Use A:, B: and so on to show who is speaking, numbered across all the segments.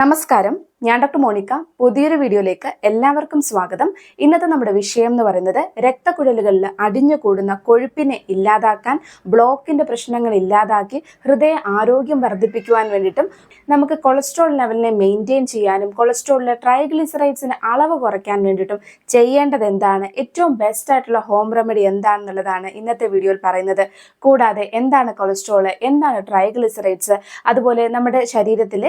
A: നമസ്കാരം. ഞാൻ doctor Monica. പുതിയൊരു വീഡിയോയിലേക്ക് എല്ലാവർക്കും സ്വാഗതം. ഇന്നത്തെ നമ്മുടെ വിഷയം എന്ന് പറയുന്നത് രക്തക്കുഴലുകളിൽ അടിഞ്ഞു കൂടുന്ന കൊഴുപ്പിനെ ഇല്ലാതാക്കാൻ ബ്ലോക്കിന്റെ പ്രശ്നങ്ങൾ ഇല്ലാതാക്കി ഹൃദയ ആരോഗ്യം വർദ്ധിപ്പിക്കുവാൻ വേണ്ടിയിട്ടും നമുക്ക് കൊളസ്ട്രോൾ ലെവലിനെ മെയിന്റെയിൻ ചെയ്യാനും കൊളസ്ട്രോളിലെ ട്രൈഗ്ലിസറൈഡ്സിന് അളവ് കുറയ്ക്കാൻ വേണ്ടിയിട്ടും ചെയ്യേണ്ടത് എന്താണ്? ഏറ്റവും ബെസ്റ്റ് ആയിട്ടുള്ള ഹോം റെമഡി എന്താണെന്നുള്ളതാണ് ഇന്നത്തെ വീഡിയോയിൽ പറയുന്നത്. കൂടാതെ എന്താണ് കൊളസ്ട്രോൾ എന്താണ് ട്രൈഗ്ലിസറൈഡ്സ്? അതുപോലെ നമ്മുടെ ശരീരത്തിൽ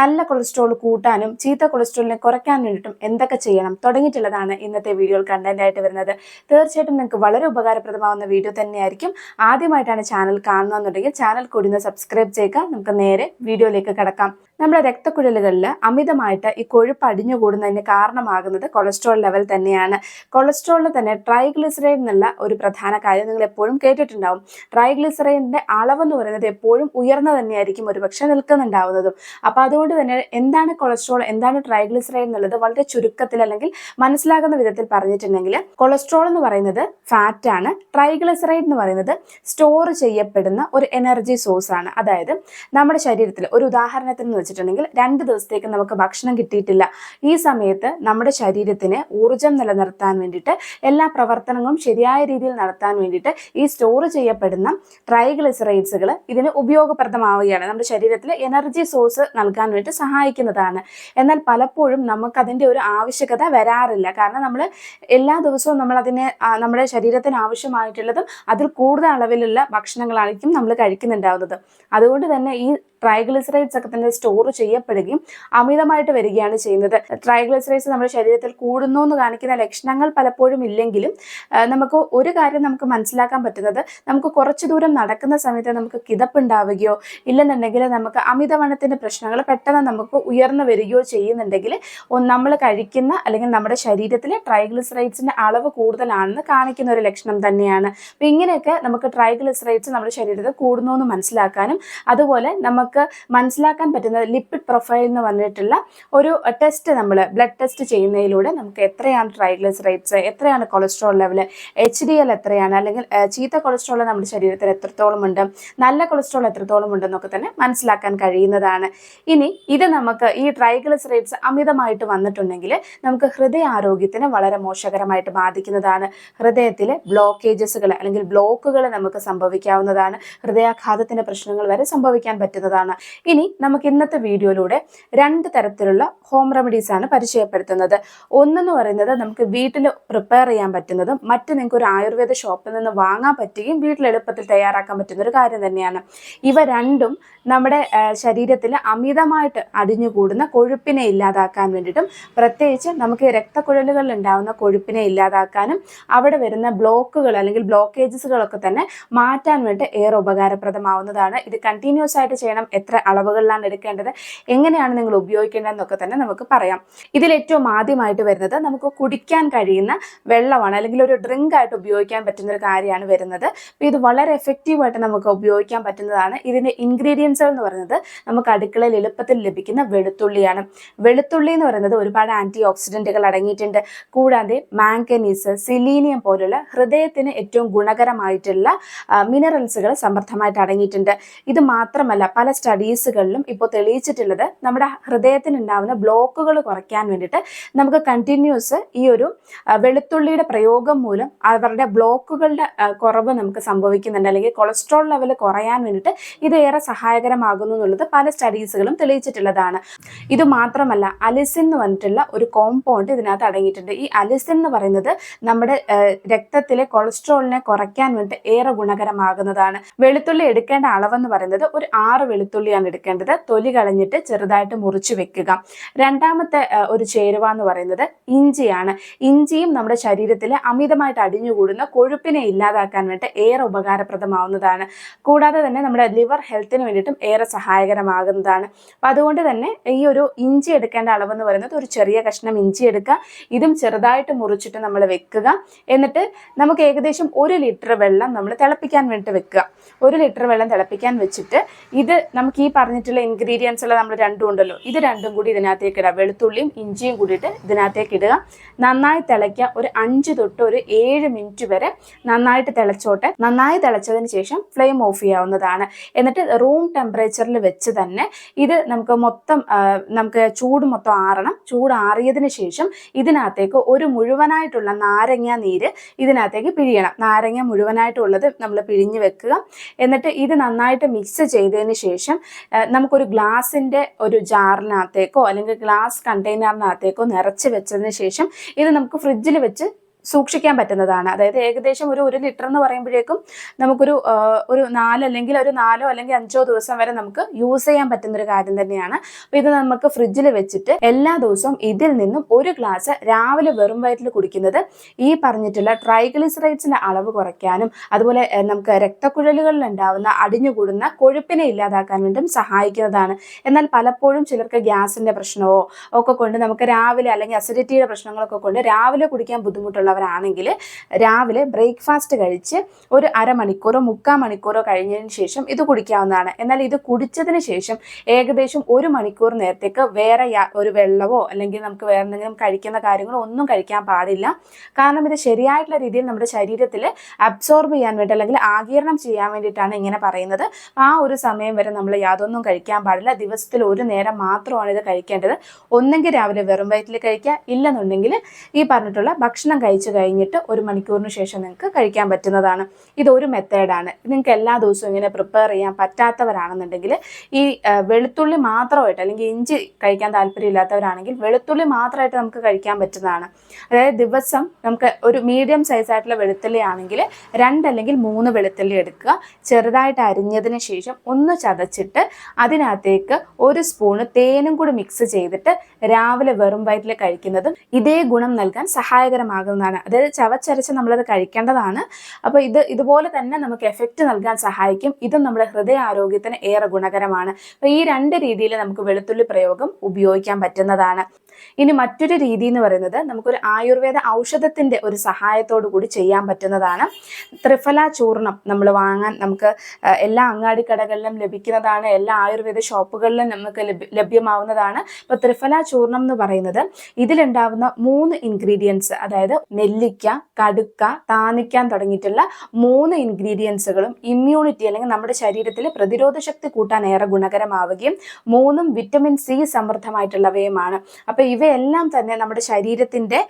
A: നല്ല കൊളസ്ട്രോൾ കൂട്ടാനും ചീത്ത കൊളസ്ട്രോളിനെ കുറയ്ക്കാൻ വേണ്ടിയിട്ടും എന്തൊക്കെ ചെയ്യണം തുടങ്ങിയിട്ടുള്ളതാണ് ഇന്നത്തെ വീഡിയോയിൽ കണ്ടന്റ് ആയിട്ട് വരുന്നത്. തീർച്ചയായിട്ടും നിങ്ങൾക്ക് വളരെ ഉപകാരപ്രദമാവുന്ന വീഡിയോ തന്നെയായിരിക്കും. ആദ്യമായിട്ടാണ് ചാനൽ കാണുന്നതെന്നുണ്ടെങ്കിൽ ചാനൽ കൂടി സബ്സ്ക്രൈബ് ചെയ്യുക. നമുക്ക് നേരെ വീഡിയോയിലേക്ക് കിടക്കാം. നമ്മുടെ രക്തക്കുഴലുകളിൽ അമിതമായിട്ട് ഈ കൊഴുപ്പ് അടിഞ്ഞു കൂടുന്നതിന് കാരണമാകുന്നത് കൊളസ്ട്രോൾ ലെവൽ തന്നെയാണ്. കൊളസ്ട്രോളിൽ തന്നെ ട്രൈഗ്ലിസറൈഡ് എന്നുള്ള ഒരു പ്രധാന കാര്യം നിങ്ങൾ എപ്പോഴും കേട്ടിട്ടുണ്ടാവും. ട്രൈഗ്ലിസറൈഡിന്റെ അളവെന്ന് പറയുന്നത് എപ്പോഴും ഉയർന്ന തന്നെയായിരിക്കും ഒരുപക്ഷെ നിൽക്കുന്നുണ്ടാവുന്നതും. അപ്പോൾ അതുകൊണ്ട് തന്നെ എന്താണ് കൊളസ്ട്രോൾ എന്താണ് ട്രൈഗ്ലിസറൈഡ് എന്നുള്ളത് വളരെ ചുരുക്കത്തിൽ അല്ലെങ്കിൽ മനസ്സിലാകുന്ന വിധത്തിൽ പറഞ്ഞിട്ടുണ്ടെങ്കിൽ കൊളസ്ട്രോൾ എന്ന് പറയുന്നത് ഫാറ്റാണ് ട്രൈഗ്ലിസറൈഡ് എന്ന് പറയുന്നത് സ്റ്റോർ ചെയ്യപ്പെടുന്ന ഒരു എനർജി സോഴ്സാണ് അതായത് നമ്മുടെ ശരീരത്തിൽ ഒരു ഉദാഹരണത്തിന് എന്ന് വെച്ചിട്ടുണ്ടെങ്കിൽ രണ്ട് ദിവസത്തേക്ക് നമുക്ക് ഭക്ഷണം കിട്ടിയിട്ടില്ല. ഈ സമയത്ത് നമ്മുടെ ശരീരത്തിന് ഊർജം നിലനിർത്താൻ വേണ്ടിയിട്ട് എല്ലാ പ്രവർത്തനങ്ങളും ശരിയായ രീതിയിൽ നടത്താൻ വേണ്ടിയിട്ട് ഈ സ്റ്റോർ ചെയ്യപ്പെടുന്ന ട്രൈഗ്ലിസറൈഡ്സുകൾ ഇതിന് ഉപയോഗപ്രദമാവുകയാണ്. നമ്മുടെ ശരീരത്തിൽ എനർജി സോഴ്സ് നൽകാൻ വേണ്ടി സഹായിക്കുന്നതാണ്. എന്നാൽ പലപ്പോഴും നമുക്ക് അതിന്റെ ഒരു ആവശ്യകത വരാറില്ല. കാരണം നമ്മൾ എല്ലാ ദിവസവും നമ്മൾ അതിനെ നമ്മുടെ ശരീരത്തിന് ആവശ്യമായിട്ടുള്ളതും അതിൽ കൂടുതൽ അളവിലുള്ള ഭക്ഷണങ്ങളായിരിക്കും നമ്മൾ കഴിക്കുന്നുണ്ടാവുന്നത്. അതുകൊണ്ട് തന്നെ ഈ ട്രൈഗ്ലിസറൈഡ്സ് ഒക്കെ തന്നെ സ്റ്റോർ ചെയ്യപ്പെടുകയും അമിതമായിട്ട് വരികയാണ് ചെയ്യുന്നത്. ട്രൈഗ്ലിസറൈഡ്സ് നമ്മുടെ ശരീരത്തിൽ കൂടുന്നു എന്ന് കാണിക്കുന്ന ലക്ഷണങ്ങൾ പലപ്പോഴും ഇല്ലെങ്കിലും നമുക്ക് ഒരു കാര്യം നമുക്ക് മനസ്സിലാക്കാൻ പറ്റുന്നത് നമുക്ക് കുറച്ച് ദൂരം നടക്കുന്ന സമയത്ത് നമുക്ക് കിതപ്പുണ്ടാവുകയോ ഇല്ലെന്നുണ്ടെങ്കിൽ നമുക്ക് അമിതവണ്ണത്തിന്റെ പ്രശ്നങ്ങൾ പെട്ടെന്ന് നമുക്ക് ഉയർന്നു വരികയോ ചെയ്യുന്നുണ്ടെങ്കിൽ നമ്മൾ കഴിക്കുന്ന അല്ലെങ്കിൽ നമ്മുടെ ശരീരത്തിലെ ട്രൈഗ്ലിസറൈഡ്സിന്റെ അളവ് കൂടുതലാണെന്ന് കാണിക്കുന്ന ഒരു ലക്ഷണം തന്നെയാണ്. അപ്പം ഇങ്ങനെയൊക്കെ നമുക്ക് ട്രൈഗ്ലിസറൈഡ്സ് നമ്മുടെ ശരീരത്തിൽ കൂടുന്നു എന്ന് മനസ്സിലാക്കാനും അതുപോലെ നമുക്ക് മനസ്സിലാക്കാൻ പറ്റുന്നത് ലിപ്പിഡ് പ്രൊഫൈൽ എന്ന് പറഞ്ഞിട്ടുള്ള ഒരു ടെസ്റ്റ് നമ്മൾ ബ്ലഡ് ടെസ്റ്റ് ചെയ്യുന്നതിലൂടെ നമുക്ക് എത്രയാണ് ട്രൈഗ്ലിസറൈഡ്സ് എത്രയാണ് cholesterol level H D L എത്രയാണ് അല്ലെങ്കിൽ ചീത്ത കൊളസ്ട്രോൾ നമ്മുടെ ശരീരത്തിൽ എത്രത്തോളം ഉണ്ട് നല്ല കൊളസ്ട്രോൾ എത്രത്തോളം ഉണ്ടെന്നൊക്കെ തന്നെ മനസ്സിലാക്കാൻ കഴിയുന്നതാണ്. ഇനി ഇത് നമുക്ക് ഈ ട്രൈഗ്ലിസറൈഡ്സ് അമിതമായിട്ട് വന്നിട്ടുണ്ടെങ്കിൽ നമുക്ക് ഹൃദയ ഹൃദയാരോഗ്യത്തിന് വളരെ മോശകരമായിട്ട് ബാധിക്കുന്നതാണ്. ഹൃദയത്തിലെ ബ്ലോക്കേജസുകൾ അല്ലെങ്കിൽ ബ്ലോക്കുകൾ നമുക്ക് സംഭവിക്കാവുന്നതാണ്. ഹൃദയാഘാതത്തിന്റെ പ്രശ്നങ്ങൾ വരെ സംഭവിക്കാൻ പറ്റുന്നതാണ്. ഇനി നമുക്ക് ഇന്നത്തെ വീഡിയോയിലൂടെ രണ്ട് തരത്തിലുള്ള ഹോം റെമഡീസ് ആണ് പരിചയപ്പെടുത്തുന്നത്. ഒന്നെന്ന് പറയുന്നത് നമുക്ക് വീട്ടിൽ പ്രിപ്പയർ ചെയ്യാൻ പറ്റുന്നതും മറ്റ് നിങ്ങൾക്ക് ഒരു ആയുർവേദ ഷോപ്പിൽ നിന്ന് വാങ്ങാൻ പറ്റുകയും വീട്ടിൽ എളുപ്പത്തിൽ തയ്യാറാക്കാൻ പറ്റുന്ന ഒരു കാര്യം തന്നെയാണ്. ഇവ രണ്ടും നമ്മുടെ ശരീരത്തിൽ അമിതമായിട്ട് അടിഞ്ഞുകൂടുന്ന കൊഴുപ്പിനെ ഇല്ലാതാക്കാൻ വേണ്ടിയിട്ടും പ്രത്യേകിച്ച് നമുക്ക് രക്തക്കുഴലുകളിൽ ഉണ്ടാകുന്ന കൊഴുപ്പിനെ ഇല്ലാതാക്കാനും അവിടെ വരുന്ന ബ്ലോക്കുകൾ അല്ലെങ്കിൽ ബ്ലോക്കേജസുകളൊക്കെ തന്നെ മാറ്റാൻ വേണ്ടി ഏറെ ഉപകാരപ്രദമാവുന്നതാണ്. ഇത് കണ്ടിന്യൂസ് ആയിട്ട് ചെയ്യണം എത്ര അളവുകളിലാണ് എടുക്കേണ്ടത് എങ്ങനെയാണ് നിങ്ങൾ ഉപയോഗിക്കേണ്ടതെന്നൊക്കെ തന്നെ നമുക്ക് പറയാം. ഇതിൽ ഏറ്റവും ആദ്യമായിട്ട് വരുന്നത് നമുക്ക് കുടിക്കാൻ കഴിയുന്ന വെള്ളമാണ് അല്ലെങ്കിൽ ഒരു ഡ്രിങ്ക് ആയിട്ട് ഉപയോഗിക്കാൻ പറ്റുന്ന ഒരു കാര്യമാണ് വരുന്നത്. ഇത് വളരെ എഫക്റ്റീവായിട്ട് നമുക്ക് ഉപയോഗിക്കാൻ പറ്റുന്നതാണ്. ഇതിന്റെ ഇൻഗ്രീഡിയൻസുകൾ എന്ന് പറയുന്നത് നമുക്ക് അടുക്കളയിൽ എളുപ്പത്തിൽ ലഭിക്കുന്ന വെളുത്തുള്ളിയാണ്. വെളുത്തുള്ളി എന്ന് പറയുന്നത് ഒരുപാട് ആന്റി ഓക്സിഡന്റുകൾ അടങ്ങിയിട്ടുണ്ട്. കൂടാതെ മാംഗനീസ് സിലീനിയം പോലുള്ള ഹൃദയത്തിന് ഏറ്റവും ഗുണകരമായിട്ടുള്ള മിനറൽസുകൾ സമർത്ഥമായിട്ട് അടങ്ങിയിട്ടുണ്ട്. ഇത് മാത്രമല്ല പല സ്റ്റഡീസുകളിലും ഇപ്പോൾ തെളിയിച്ചിട്ടുള്ളത് നമ്മുടെ ഹൃദയത്തിനുണ്ടാവുന്ന ബ്ലോക്കുകൾ കുറയ്ക്കാൻ വേണ്ടിയിട്ട് നമുക്ക് കണ്ടിന്യൂസ് ഈ ഒരു വെളുത്തുള്ളിയുടെ പ്രയോഗം മൂലം അവരുടെ ബ്ലോക്കുകളുടെ കുറവ് നമുക്ക് സംഭവിക്കുന്നുണ്ട്. അല്ലെങ്കിൽ കൊളസ്ട്രോൾ ലെവൽ കുറയാൻ വേണ്ടിയിട്ട് ഇത് ഏറെ സഹായകരമാകുന്നു എന്നുള്ളത് പല സ്റ്റഡീസുകളും തെളിയിച്ചിട്ടുള്ളതാണ്. ഇത് മാത്രമല്ല അലിസിൻ എന്ന് പറഞ്ഞിട്ടുള്ള ഒരു കോമ്പൗണ്ട് ഇതിനകത്ത് അടങ്ങിയിട്ടുണ്ട്. ഈ അലിസിൻ എന്ന് പറയുന്നത് നമ്മുടെ രക്തത്തിലെ കൊളസ്ട്രോളിനെ കുറയ്ക്കാൻ വേണ്ടിയിട്ട് ഏറെ ഗുണകരമാകുന്നതാണ്. വെളുത്തുള്ളി എടുക്കേണ്ട അളവെന്ന് പറയുന്നത് ഒരു ആറ് വെളുത്തുള്ളിയാണ് എടുക്കേണ്ടത്. തൊലി കളഞ്ഞിട്ട് ചെറുതായിട്ട് മുറിച്ച് വെക്കുക. രണ്ടാമത്തെ ഒരു ചേരുവ എന്ന് പറയുന്നത് ഇഞ്ചിയാണ്. ഇഞ്ചിയും നമ്മുടെ ശരീരത്തിൽ അമിതമായിട്ട് അടിഞ്ഞുകൂടുന്ന കൊഴുപ്പിനെ ഇല്ലാതാക്കാൻ വേണ്ടി ഏറെ ഉപകാരപ്രദമാവുന്നതാണ്. കൂടാതെ തന്നെ നമ്മുടെ ലിവർ ഹെൽത്തിന് വേണ്ടിയിട്ടും ഏറെ സഹായകരമാകുന്നതാണ്. അപ്പം അതുകൊണ്ട് തന്നെ ഈ ഒരു ഇഞ്ചി എടുക്കേണ്ട അളവെന്ന് പറയുന്നത് ഒരു ചെറിയ കഷ്ണം ഇഞ്ചി എടുക്കുക. ഇതും ചെറുതായിട്ട് മുറിച്ചിട്ട് നമ്മൾ വെക്കുക. എന്നിട്ട് നമുക്ക് ഏകദേശം ഒരു ലിറ്റർ വെള്ളം നമ്മൾ തിളപ്പിക്കാൻ വേണ്ടിയിട്ട് വെക്കുക. ഒരു ലിറ്റർ വെള്ളം തിളപ്പിക്കാൻ വെച്ചിട്ട് ഇത് നമുക്ക് ഈ പറഞ്ഞിട്ടുള്ള ഇൻഗ്രീഡിയൻസ് ഉള്ള നമ്മൾ രണ്ടും ഉണ്ടല്ലോ. ഇത് രണ്ടും കൂടി ഇതിനകത്തേക്ക് ഇടുക വെളുത്തുള്ളിയും ഇഞ്ചിയും കൂടിയിട്ട് ഇതിനകത്തേക്ക് ഇടുക. നന്നായി തിളയ്ക്കുക. ഒരു അഞ്ച് തൊട്ട് ഒരു ഏഴ് മിനിറ്റ് വരെ നന്നായിട്ട് തിളച്ചോട്ടെ. നന്നായി തിളച്ചതിന് ശേഷം ഫ്ലെയിം ഓഫ് ചെയ്യാവുന്നതാണ്. എന്നിട്ട് റൂം ടെമ്പറേച്ചറിൽ വെച്ച് തന്നെ ഇത് നമുക്ക് മൊത്തം നമുക്ക് ചൂട് മൊത്തം ആറണം. ചൂട് ആറിയതിന് ശേഷം ഇതിനകത്തേക്ക് ഒരു മുഴുവനായിട്ടുള്ള നാരങ്ങ നീര് ഇതിനകത്തേക്ക് പിഴിയണം. നാരങ്ങ മുഴുവനായിട്ടുള്ളത് നമ്മൾ പിഴിഞ്ഞ് വെക്കുക. എന്നിട്ട് ഇത് നന്നായിട്ട് മിക്സ് ചെയ്തതിന് ശേഷം ആ, നമുക്കൊരു ഗ്ലാസിന്റെ ഒരു ജാറിനകത്തേക്കോ അല്ലെങ്കിൽ ഗ്ലാസ് കണ്ടെയ്നറിനകത്തേക്കോ നിറച്ച് വെച്ചതിന് ശേഷം ഇത് നമുക്ക് ഫ്രിഡ്ജിൽ വെച്ച് സൂക്ഷിക്കാൻ പറ്റുന്നതാണ്. അതായത് ഏകദേശം ഒരു ഒരു ലിറ്റർ എന്ന് പറയുമ്പോഴേക്കും നമുക്കൊരു ഒരു നാല് അല്ലെങ്കിൽ ഒരു നാലോ അല്ലെങ്കിൽ അഞ്ചോ ദിവസം വരെ നമുക്ക് യൂസ് ചെയ്യാൻ പറ്റുന്ന ഒരു കാര്യം തന്നെയാണ്. അപ്പോൾ ഇത് നമുക്ക് ഫ്രിഡ്ജിൽ വെച്ചിട്ട് എല്ലാ ദിവസവും ഇതിൽ നിന്നും ഒരു ഗ്ലാസ് രാവിലെ വെറും വയറ്റിൽ കുടിക്കുന്നത് ഈ പറഞ്ഞിട്ടുള്ള ട്രൈഗ്ലിസറൈഡ്സിന്റെ അളവ് കുറയ്ക്കാനും അതുപോലെ നമുക്ക് രക്തക്കുഴലുകളിൽ ഉണ്ടാവുന്ന അടിഞ്ഞുകൂടുന്ന കൊഴുപ്പിനെ ഇല്ലാതാക്കാൻ വേണ്ടിയും സഹായിക്കുന്നതാണ്. എന്നാൽ പലപ്പോഴും ചിലർക്ക് ഗ്യാസിന്റെ പ്രശ്നമോ ഒക്കെ കൊണ്ട് നമുക്ക് രാവിലെ അല്ലെങ്കിൽ അസിഡിറ്റിയുടെ പ്രശ്നങ്ങളൊക്കെ കൊണ്ട് രാവിലെ കുടിക്കാൻ ബുദ്ധിമുട്ടുള്ളവരാണെങ്കിൽ രാവിലെ ബ്രേക്ക്ഫാസ്റ്റ് കഴിച്ച് ഒരു അരമണിക്കൂറോ മുക്കാൽ മണിക്കൂറോ കഴിഞ്ഞതിന് ശേഷം ഇത് കുടിക്കാവുന്നതാണ്. എന്നാൽ ഇത് കുടിച്ചതിന് ശേഷം ഏകദേശം ഒരു മണിക്കൂർ നേരത്തേക്ക് വേറെ ഒരു വെള്ളമോ അല്ലെങ്കിൽ നമുക്ക് വേറെ എന്തെങ്കിലും കഴിക്കുന്ന കാര്യങ്ങളോ ഒന്നും കഴിക്കാൻ പാടില്ല. കാരണം ഇത് ശരിയായിട്ടുള്ള രീതിയിൽ നമ്മുടെ ശരീരത്തിൽ അബ്സോർബ് ചെയ്യാൻ വേണ്ടി അല്ലെങ്കിൽ ആകീരണം ചെയ്യാൻ വേണ്ടിയിട്ടാണ് ഇങ്ങനെ പറയുന്നത്. ആ ഒരു സമയം വരെ നമ്മൾ യാതൊന്നും കഴിക്കാൻ പാടില്ല. ദിവസത്തിൽ ഒരു നേരം മാത്രമാണ് ഇത് കഴിക്കേണ്ടത്. ഒന്നെങ്കിൽ രാവിലെ വെറും വയറ്റിൽ കഴിക്കുക. ഇല്ലെന്നുണ്ടെങ്കിൽ ഈ പറഞ്ഞിട്ടുള്ള ഭക്ഷണം കഴിച്ചു കഴിഞ്ഞിട്ട് ഒരു മണിക്കൂറിന് ശേഷം നിങ്ങൾക്ക് കഴിക്കാൻ പറ്റുന്നതാണ്. ഇതൊരു മെത്തേഡാണ് നിങ്ങൾക്ക് എല്ലാ ദിവസവും ഇങ്ങനെ പ്രിപ്പയർ ചെയ്യാൻ പറ്റാത്തവരാണെന്നുണ്ടെങ്കിൽ ഈ വെളുത്തുള്ളി മാത്രമായിട്ട് അല്ലെങ്കിൽ ഇഞ്ചി കഴിക്കാൻ താല്പര്യമില്ലാത്തവരാണെങ്കിൽ വെളുത്തുള്ളി മാത്രമായിട്ട് നമുക്ക് കഴിക്കാൻ പറ്റുന്നതാണ്. അതായത് ദിവസം നമുക്ക് ഒരു മീഡിയം സൈസ് ആയിട്ടുള്ള വെളുത്തുള്ളി ആണെങ്കിൽ രണ്ടല്ലെങ്കിൽ മൂന്ന് വെളുത്തുള്ളി എടുക്കുക. ചെറുതായിട്ട് അരിഞ്ഞതിന് ശേഷം ഒന്ന് ചതച്ചിട്ട് അതിനകത്തേക്ക് ഒരു സ്പൂണ് തേനും കൂടി മിക്സ് ചെയ്തിട്ട് രാവിലെ വെറും വയറ്റിൽ കഴിക്കുന്നതും ഇതേ ഗുണം നൽകാൻ സഹായകരമാകുന്നതാണ്. അതായത് ചവച്ചരച്ച് നമ്മളത് കഴിക്കേണ്ടതാണ്. അപ്പോൾ ഇത് ഇതുപോലെ തന്നെ നമുക്ക് എഫക്റ്റ് നൽകാൻ സഹായിക്കും. ഇതും നമ്മുടെ ഹൃദയാരോഗ്യത്തിന് ഏറെ ഗുണകരമാണ്. അപ്പോൾ ഈ രണ്ട് രീതിയിൽ നമുക്ക് വെളുത്തുള്ളി പ്രയോഗം ഉപയോഗിക്കാൻ പറ്റുന്നതാണ്. ഇനി മറ്റൊരു രീതി എന്ന് പറയുന്നത് നമുക്കൊരു ആയുർവേദ ഔഷധത്തിന്റെ ഒരു സഹായത്തോടു കൂടി ചെയ്യാൻ പറ്റുന്നതാണ്. ത്രിഫല ചൂർണം നമ്മൾ വാങ്ങാൻ നമുക്ക് എല്ലാ അങ്ങാടി കടകളിലും ലഭിക്കുന്നതാണ് എല്ലാ ആയുർവേദ ഷോപ്പുകളിലും നമുക്ക് ലഭ്യമാവുന്നതാണ്. അപ്പോൾ ത്രിഫല ചൂർണം എന്ന് പറയുന്നത് ഇതിലുണ്ടാവുന്ന മൂന്ന് ഇൻഗ്രീഡിയൻസ് അതായത് നെല്ലിക്ക കടുക്ക താനിക്കാൻ തുടങ്ങിയിട്ടുള്ള മൂന്ന് ഇൻഗ്രീഡിയൻസുകളും ഇമ്മ്യൂണിറ്റി അല്ലെങ്കിൽ നമ്മുടെ ശരീരത്തിൽ പ്രതിരോധ ശക്തി കൂട്ടാൻ ഏറെ ഗുണകരമാവുകയും മൂന്നും വിറ്റമിൻ സി സമൃദ്ധമായിട്ടുള്ളവയുമാണ്. അപ്പോൾ ഇവയെല്ലാം തന്നെ നമ്മുടെ ശരീരത്തിന്റെ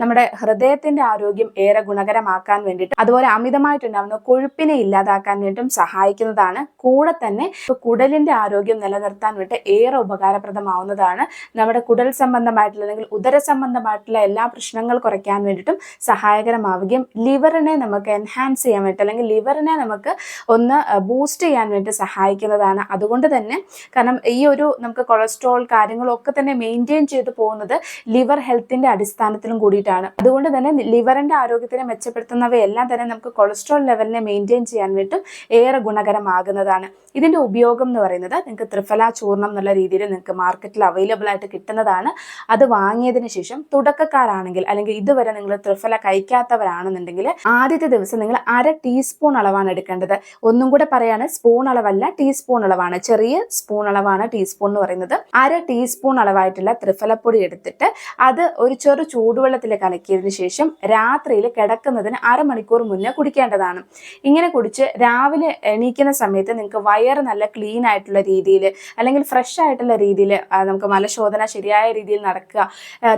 A: നമ്മുടെ ഹൃദയത്തിന്റെ ആരോഗ്യം ഏറെ ഗുണകരമാക്കാൻ വേണ്ടിയിട്ട് അതുപോലെ അമിതമായിട്ടുണ്ടാവുന്ന കൊഴുപ്പിനെ ഇല്ലാതാക്കാൻ വേണ്ടിയിട്ടും സഹായിക്കുന്നതാണ്. കൂടെ തന്നെ കുടലിന്റെ ആരോഗ്യം നിലനിർത്താൻ വേണ്ടി ഏറെ ഉപകാരപ്രദമാവുന്നതാണ്. നമ്മുടെ കുടൽ സംബന്ധമായിട്ടുള്ള അല്ലെങ്കിൽ ഉദര സംബന്ധമായിട്ടുള്ള എല്ലാ പ്രശ്നങ്ങൾ കുറയ്ക്കാൻ വേണ്ടിയിട്ടും സഹായകരമാവുകയും ലിവറിനെ നമുക്ക് എൻഹാൻസ് ചെയ്യാൻ വേണ്ടി അല്ലെങ്കിൽ ലിവറിനെ നമുക്ക് ഒന്ന് ബൂസ്റ്റ് ചെയ്യാൻ വേണ്ടി സഹായിക്കുന്നതാണ്. അതുകൊണ്ട് തന്നെ കാരണം ഈ ഒരു നമുക്ക് കൊളസ്ട്രോൾ കാര്യങ്ങളൊക്കെ തന്നെ മെയിന്റെയിൻ ചെയ്ത് പോകുന്നത് ലിവർ ഹെൽത്തിന്റെ അടിസ്ഥാനത്തിലും കൂടിയിട്ടാണ്. അതുകൊണ്ട് തന്നെ ലിവറിന്റെ ആരോഗ്യത്തിനെ മെച്ചപ്പെടുത്തുന്നവയെല്ലാം തന്നെ നമുക്ക് കൊളസ്ട്രോൾ ലെവലിനെ മെയിന്റെയിൻ ചെയ്യാൻ വേണ്ടിയിട്ടും ഏറെ ഗുണകരമാകുന്നതാണ്. ഇതിന്റെ ഉപയോഗം എന്ന് പറയുന്നത് നിങ്ങൾക്ക് ത്രിഫല ചൂർണം എന്നുള്ള രീതിയിൽ നിങ്ങൾക്ക് മാർക്കറ്റിൽ അവൈലബിൾ ആയിട്ട് കിട്ടുന്നതാണ്. അത് വാങ്ങിയതിന് ശേഷം തുടക്കക്കാരാണെങ്കിൽ അല്ലെങ്കിൽ ഇതുവരെ നിങ്ങൾ ത്രിഫല കഴിക്കാത്തവരാണെന്നുണ്ടെങ്കിൽ ആദ്യത്തെ ദിവസം നിങ്ങൾ അര ടീസ്പൂൺ അളവാണ് എടുക്കേണ്ടത്. ഒന്നും കൂടെ പറയാണ് സ്പൂൺ അളവല്ല ടീസ്പൂൺ അളവാണ്. ചെറിയ സ്പൂൺ അളവാണ് ടീസ്പൂൺ എന്ന് പറയുന്നത്. അര ടീസ്പൂൺ അളവായിട്ടുള്ള ത്രിഫലപ്പൊടി എടുത്തിട്ട് അത് ഒരു ചെറു ചൂടുവെള്ളത്തിൽ കലക്കിയതിന് ശേഷം രാത്രിയിൽ കിടക്കുന്നതിന് അരമണിക്കൂർ മുന്നേ കുടിക്കേണ്ടതാണ്. ഇങ്ങനെ കുടിച്ച് രാവിലെ എണീക്കുന്ന സമയത്ത് നിങ്ങൾക്ക് വയറ് നല്ല ക്ലീൻ ആയിട്ടുള്ള രീതിയിൽ അല്ലെങ്കിൽ ഫ്രഷ് ആയിട്ടുള്ള രീതിയിൽ നമുക്ക് മലശോധന ശരിയായ രീതിയിൽ നടക്കുക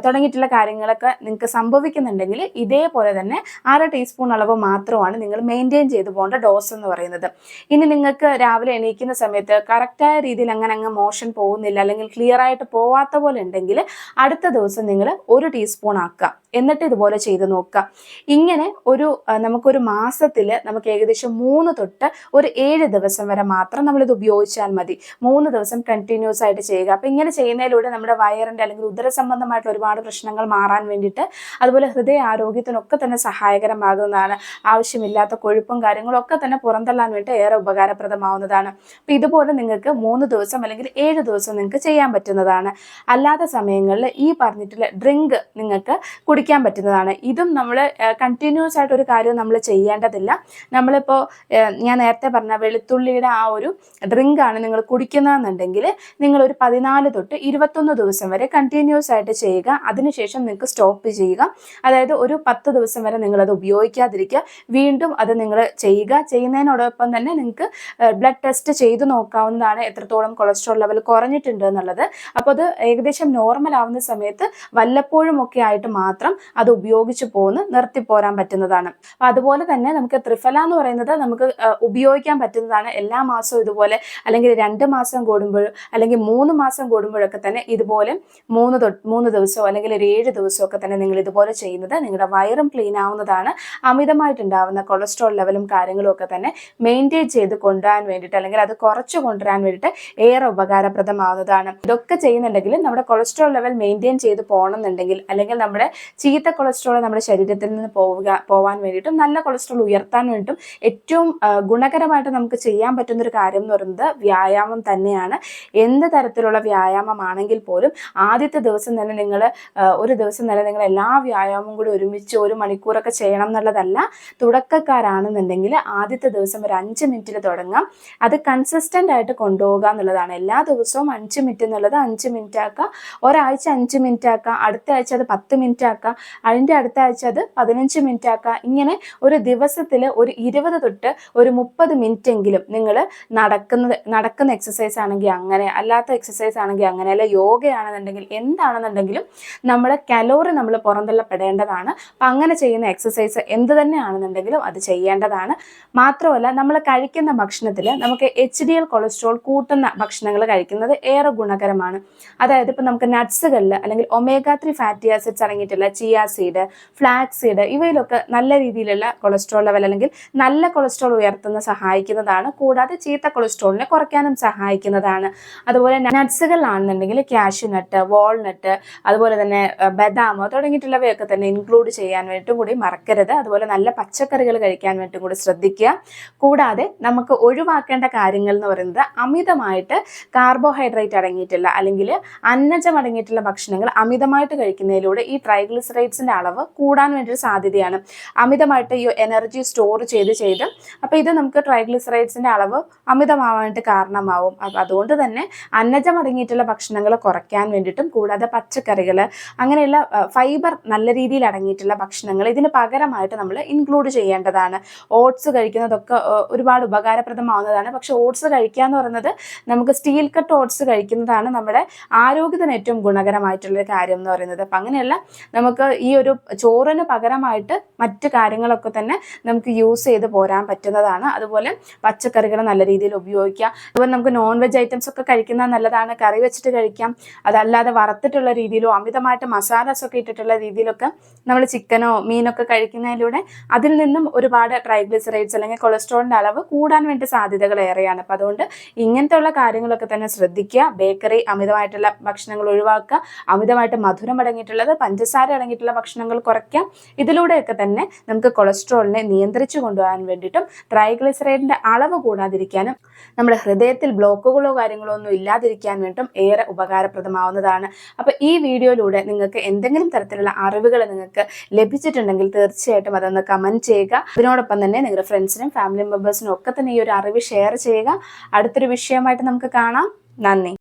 A: തുടങ്ങിയിട്ടുള്ള കാര്യങ്ങളൊക്കെ നിങ്ങൾക്ക് സംഭവിക്കുന്നുണ്ടെങ്കിൽ ഇതേപോലെ തന്നെ അര ടീസ്പൂൺ അളവ് മാത്രമാണ് നിങ്ങൾ മെയിന്റെയിൻ ചെയ്തു പോകേണ്ട ഡോസ് എന്ന് പറയുന്നത്. ഇനി നിങ്ങൾക്ക് രാവിലെ എണീക്കുന്ന സമയത്ത് കറക്റ്റായ രീതിയിൽ അങ്ങനെ അങ്ങ് മോഷൻ പോകുന്നില്ല അല്ലെങ്കിൽ ക്ലിയർ ആയിട്ട് പോവാത്ത പോലെ ഉണ്ടെങ്കിൽ അടുത്ത ദിവസം നിങ്ങൾ ഒരു ടീസ്പൂൺ ആക്കുക. എന്നിട്ട് ഇതുപോലെ ചെയ്ത് നോക്കുക. ഇങ്ങനെ ഒരു നമുക്കൊരു മാസത്തിൽ നമുക്ക് ഏകദേശം മൂന്ന് തൊട്ട് ഒരു ഏഴ് ദിവസം വരെ മാത്രം നമ്മളിത് ഉപയോഗിച്ചാൽ മതി. മൂന്ന് ദിവസം കണ്ടിന്യൂസ് ആയിട്ട് ചെയ്യുക. അപ്പം ഇങ്ങനെ ചെയ്യുന്നതിലൂടെ നമ്മുടെ വയറിന്റെ അല്ലെങ്കിൽ ഉദര സംബന്ധമായിട്ടുള്ള ഒരുപാട് പ്രശ്നങ്ങൾ മാറാൻ വേണ്ടിയിട്ട് അതുപോലെ ഹൃദയ ആരോഗ്യത്തിനൊക്കെ തന്നെ സഹായകരമാകുന്നതാണ്. ആവശ്യമില്ലാത്ത കൊഴുപ്പും കാര്യങ്ങളും ഒക്കെ തന്നെ പുറന്തള്ളാൻ വേണ്ടി ഏറെ ഉപകാരപ്രദമാവുന്നതാണ്. അപ്പം ഇതുപോലെ നിങ്ങൾക്ക് മൂന്ന് ദിവസം അല്ലെങ്കിൽ ഏഴ് ദിവസം നിങ്ങൾക്ക് ചെയ്യാൻ പറ്റുന്നതാണ്. അല്ലാത്ത സമയങ്ങളിൽ ഈ പറഞ്ഞിട്ടുള്ള ഡ്രിങ്ക് നിങ്ങൾക്ക് കുടിക്കാൻ കുടിക്കാൻ പറ്റുന്നതാണ്. ഇതും നമ്മൾ കണ്ടിന്യൂസ് ആയിട്ട് ഒരു കാര്യവും നമ്മൾ ചെയ്യേണ്ടതില്ല. നമ്മളിപ്പോൾ ഞാൻ നേരത്തെ പറഞ്ഞ വെളുത്തുള്ളിയുടെ ആ ഒരു ഡ്രിങ്കാണ് നിങ്ങൾ കുടിക്കുന്നതെന്നുണ്ടെങ്കിൽ നിങ്ങൾ ഒരു പതിനാല് തൊട്ട് ഇരുപത്തൊന്ന് ദിവസം വരെ കണ്ടിന്യൂസ് ആയിട്ട് ചെയ്യുക. അതിനുശേഷം നിങ്ങൾക്ക് സ്റ്റോപ്പ് ചെയ്യുക. അതായത് ഒരു പത്ത് ദിവസം വരെ നിങ്ങളത് ഉപയോഗിക്കാതിരിക്കുക. വീണ്ടും അത് നിങ്ങൾ ചെയ്യുക. ചെയ്യുന്നതിനോടൊപ്പം തന്നെ നിങ്ങൾക്ക് ബ്ലഡ് ടെസ്റ്റ് ചെയ്ത് നോക്കാവുന്നതാണ് എത്രത്തോളം കൊളസ്ട്രോൾ ലെവൽ കുറഞ്ഞിട്ടുണ്ട് എന്നുള്ളത്. അപ്പോൾ അത് ഏകദേശം നോർമൽ ആവുന്ന സമയത്ത് വല്ലപ്പോഴും ഒക്കെ ആയിട്ട് മാത്രം അത് ഉപയോഗിച്ച് പോന്ന് നിർത്തിപ്പോരാൻ പറ്റുന്നതാണ്. അതുപോലെ തന്നെ നമുക്ക് ത്രിഫല എന്ന് പറയുന്നത് നമുക്ക് ഉപയോഗിക്കാൻ പറ്റുന്നതാണ്. എല്ലാ മാസവും ഇതുപോലെ അല്ലെങ്കിൽ രണ്ട് മാസം കൂടുമ്പോഴും അല്ലെങ്കിൽ മൂന്ന് മാസം കൂടുമ്പോഴൊക്കെ തന്നെ ഇതുപോലെ മൂന്ന് മൂന്ന് ദിവസമോ അല്ലെങ്കിൽ ഒരു ഏഴ് ദിവസമോ ഒക്കെ തന്നെ നിങ്ങൾ ഇതുപോലെ ചെയ്യുന്നത് നിങ്ങളുടെ വയറും ക്ലീൻ ആവുന്നതാണ്. അമിതമായിട്ടുണ്ടാവുന്ന കൊളസ്ട്രോൾ ലെവലും കാര്യങ്ങളും ഒക്കെ തന്നെ മെയിന്റെയിൻ ചെയ്ത് കൊണ്ടുവരാൻ വേണ്ടിയിട്ട് അല്ലെങ്കിൽ അത് കുറച്ച് കൊണ്ടുവരാൻ വേണ്ടിയിട്ട് ഏറെ ഉപകാരപ്രദമാവുന്നതാണ്. ഇതൊക്കെ ചെയ്യുന്നുണ്ടെങ്കിൽ നമ്മുടെ കൊളസ്ട്രോൾ ലെവൽ മെയിന്റെയിൻ ചെയ്ത് പോകണമെന്നുണ്ടെങ്കിൽ അല്ലെങ്കിൽ നമ്മുടെ ചീത്ത കൊളസ്ട്രോൾ നമ്മുടെ ശരീരത്തിൽ നിന്ന് പോവുക പോവാൻ വേണ്ടിയിട്ടും നല്ല കൊളസ്ട്രോൾ ഉയർത്താൻ വേണ്ടിയിട്ടും ഏറ്റവും ഗുണകരമായിട്ട് നമുക്ക് ചെയ്യാൻ പറ്റുന്ന ഒരു കാര്യം എന്ന് പറയുന്നത് വ്യായാമം തന്നെയാണ്. എന്ത് തരത്തിലുള്ള വ്യായാമമാണെങ്കിൽ പോലും ആദ്യത്തെ ദിവസം തന്നെ നിങ്ങൾ ഒരു ദിവസം തന്നെ നിങ്ങൾ എല്ലാ വ്യായാമവും കൂടി ഒരുമിച്ച് ഒരു മണിക്കൂറൊക്കെ ചെയ്യണം എന്നുള്ളതല്ല തുടക്കക്കാരാണെന്നുണ്ടെങ്കിൽ ആദ്യത്തെ ദിവസം ഒരു അഞ്ച് മിനിറ്റിൽ തുടങ്ങാം. അത് കൺസിസ്റ്റന്റ് ആയിട്ട് കൊണ്ടുപോകുക എന്നുള്ളതാണ്. എല്ലാ ദിവസവും അഞ്ച് മിനിറ്റ് എന്നുള്ളത് അഞ്ച് മിനിറ്റ് ആക്കുക ഒരാഴ്ച അഞ്ച് മിനിറ്റ് ആക്കുക അടുത്ത ആഴ്ച അത് പത്ത് മിനിറ്റ് ആക്കുക അതിന്റെ അടുത്ത ആഴ്ച അത് പതിനഞ്ച് മിനിറ്റ് ആക്കാം. ഇങ്ങനെ ഒരു ദിവസത്തിൽ ഒരു ഇരുപത് തൊട്ട് ഒരു മുപ്പത് മിനിറ്റ് എങ്കിലും നിങ്ങൾ നടക്കുന്നത് നടക്കുന്ന എക്സസൈസ് ആണെങ്കിൽ അങ്ങനെ അല്ലാത്ത എക്സസൈസ് ആണെങ്കിൽ അങ്ങനെ അല്ല യോഗയാണെന്നുണ്ടെങ്കിൽ എന്താണെന്നുണ്ടെങ്കിലും നമ്മൾ കലോറി നമ്മൾ പുറന്തള്ളപ്പെടേണ്ടതാണ്. അപ്പം അങ്ങനെ ചെയ്യുന്ന എക്സസൈസ് എന്ത് തന്നെയാണെന്നുണ്ടെങ്കിലും അത് ചെയ്യേണ്ടതാണ്. മാത്രമല്ല നമ്മൾ കഴിക്കുന്ന ഭക്ഷണത്തിൽ നമുക്ക് എച്ച് ഡി എൽ കൊളസ്ട്രോൾ കൂട്ടുന്ന ഭക്ഷണങ്ങൾ കഴിക്കുന്നത് ഏറെ ഗുണകരമാണ്. അതായത് ഇപ്പം നമുക്ക് നട്ട്സുകളിൽ അല്ലെങ്കിൽ ഒമേഗ ത്രീ ഫാറ്റി ആസിഡ്സ് അടങ്ങിയിട്ടുള്ള ചിയ സീഡ് ഫ്ലാക്സ് സീഡ് ഇവയിലൊക്കെ നല്ല രീതിയിലുള്ള കൊളസ്ട്രോൾ ലെവൽ അല്ലെങ്കിൽ നല്ല കൊളസ്ട്രോൾ ഉയർത്തുന്ന സഹായിക്കുന്നതാണ്. കൂടാതെ ചീത്ത കൊളസ്ട്രോളിനെ കുറയ്ക്കാനും സഹായിക്കുന്നതാണ്. അതുപോലെ നട്ട്സുകളാണെന്നുണ്ടെങ്കിൽ കാഷ്യൂ നട്ട് വാൾനട്ട് അതുപോലെ തന്നെ ബദാമോ തുടങ്ങിയിട്ടുള്ളവയൊക്കെ തന്നെ ഇൻക്ലൂഡ് ചെയ്യാൻ വേണ്ടിയിട്ടും കൂടി മറക്കരുത്. അതുപോലെ നല്ല പച്ചക്കറികൾ കഴിക്കാൻ വേണ്ടിയിട്ടും കൂടി ശ്രദ്ധിക്കുക. കൂടാതെ നമുക്ക് ഒഴിവാക്കേണ്ട കാര്യങ്ങൾ എന്ന് പറയുന്നത് അമിതമായിട്ട് കാർബോഹൈഡ്രേറ്റ് അടങ്ങിയിട്ടുള്ള അല്ലെങ്കിൽ അന്നജം അടങ്ങിയിട്ടുള്ള ഭക്ഷണങ്ങൾ അമിതമായിട്ട് കഴിക്കുന്നതിലൂടെ ഈ ട്രൈഗ്ലിസറൈഡ്സിന്റെ അളവ് കൂടാൻ വേണ്ടി സാധ്യതയാണ്. അമിതമായിട്ട് ഈ എനർജി സ്റ്റോർ ചെയ്ത് ചെയ്ത് അപ്പോൾ ഇത് നമുക്ക് ട്രൈഗ്ലിസറൈഡ്സിന്റെ അളവ് അമിതമാവാനായിട്ട് കാരണമാവും. അതുകൊണ്ട് തന്നെ അന്നജം അടങ്ങിയിട്ടുള്ള ഭക്ഷണങ്ങൾ കുറയ്ക്കാൻ വേണ്ടിയിട്ടും കൂടാതെ പച്ചക്കറികൾ അങ്ങനെയുള്ള ഫൈബർ നല്ല രീതിയിൽ അടങ്ങിയിട്ടുള്ള ഭക്ഷണങ്ങൾ ഇതിന് പകരമായിട്ട് നമ്മൾ ഇൻക്ലൂഡ് ചെയ്യേണ്ടതാണ്. ഓട്സ് കഴിക്കുന്നതൊക്കെ ഒരുപാട് ഉപകാരപ്രദമാവുന്നതാണ്. പക്ഷേ ഓട്സ് കഴിക്കുക എന്ന് പറയുന്നത് നമുക്ക് സ്റ്റീൽ കട്ട് ഓട്സ് കഴിക്കുന്നതാണ് നമ്മുടെ ആരോഗ്യത്തിന് ഏറ്റവും ഗുണകരമായിട്ടുള്ള കാര്യം എന്ന് പറയുന്നത്. അപ്പം അങ്ങനെയല്ല നമുക്ക് ഈ ഒരു ചോറിന് പകരമായിട്ട് മറ്റ് കാര്യങ്ങളൊക്കെ തന്നെ നമുക്ക് യൂസ് ചെയ്ത് പോരാൻ പറ്റുന്നതാണ്. അതുപോലെ പച്ചക്കറികൾ നല്ല രീതിയിൽ ഉപയോഗിക്കുക അതുപോലെ നമുക്ക് നോൺ വെജ് ഐറ്റംസ് ഒക്കെ കഴിക്കുന്നത് നല്ലതാണ്. കറി വെച്ചിട്ട് കഴിക്കാം. അതല്ലാതെ വറുത്തിട്ടുള്ള രീതിയിലോ അമിതമായിട്ട് മസാലസ് ഒക്കെ ഇട്ടിട്ടുള്ള രീതിയിലൊക്കെ നമ്മൾ ചിക്കനോ മീനൊക്കെ കഴിക്കുന്നതിലൂടെ അതിൽ നിന്നും ഒരുപാട് ട്രൈഗ്ലിസറൈഡ്സ് അല്ലെങ്കിൽ കൊളസ്ട്രോളിന്റെ അളവ് കൂടാൻ വേണ്ടി സാധ്യതകൾ ഏറെയാണ്. അപ്പം അതുകൊണ്ട് ഇങ്ങനത്തെ ഉള്ള കാര്യങ്ങളൊക്കെ തന്നെ ശ്രദ്ധിക്കുക. ബേക്കറി അമിതമായിട്ടുള്ള ഭക്ഷണങ്ങൾ ഒഴിവാക്കുക. അമിതമായിട്ട് മധുരം അടങ്ങിയിട്ടുള്ളത് പഞ്ചസാര അടങ്ങിയിട്ടുള്ള ഭക്ഷണങ്ങൾ കുറയ്ക്കാം. ഇതിലൂടെയൊക്കെ തന്നെ നമുക്ക് കൊളസ്ട്രോളിനെ നിയന്ത്രിച്ചു കൊണ്ടുപോകാൻ വേണ്ടിയിട്ടും ട്രൈഗ്ലിസറൈഡിന്റെ അളവ് കൂടാതിരിക്കാനും നമ്മുടെ ഹൃദയത്തിൽ ബ്ലോക്കുകളോ കാര്യങ്ങളോ ഒന്നും ഇല്ലാതിരിക്കാൻ വേണ്ടിയിട്ടും ഏറെ ഉപകാരപ്രദമാവുന്നതാണ്. അപ്പോൾ ഈ വീഡിയോയിലൂടെ നിങ്ങൾക്ക് എന്തെങ്കിലും തരത്തിലുള്ള അറിവുകൾ നിങ്ങൾക്ക് ലഭിച്ചിട്ടുണ്ടെങ്കിൽ തീർച്ചയായിട്ടും അതൊന്ന് കമന്റ് ചെയ്യുക. അതിനോടൊപ്പം തന്നെ നിങ്ങളുടെ ഫ്രണ്ട്സിനും ഫാമിലി മെമ്പേഴ്സിനും ഒക്കെ തന്നെ ഈ ഒരു അറിവ് ഷെയർ ചെയ്യുക. അടുത്തൊരു വിഷയമായിട്ട് നമുക്ക് കാണാം. നന്ദി.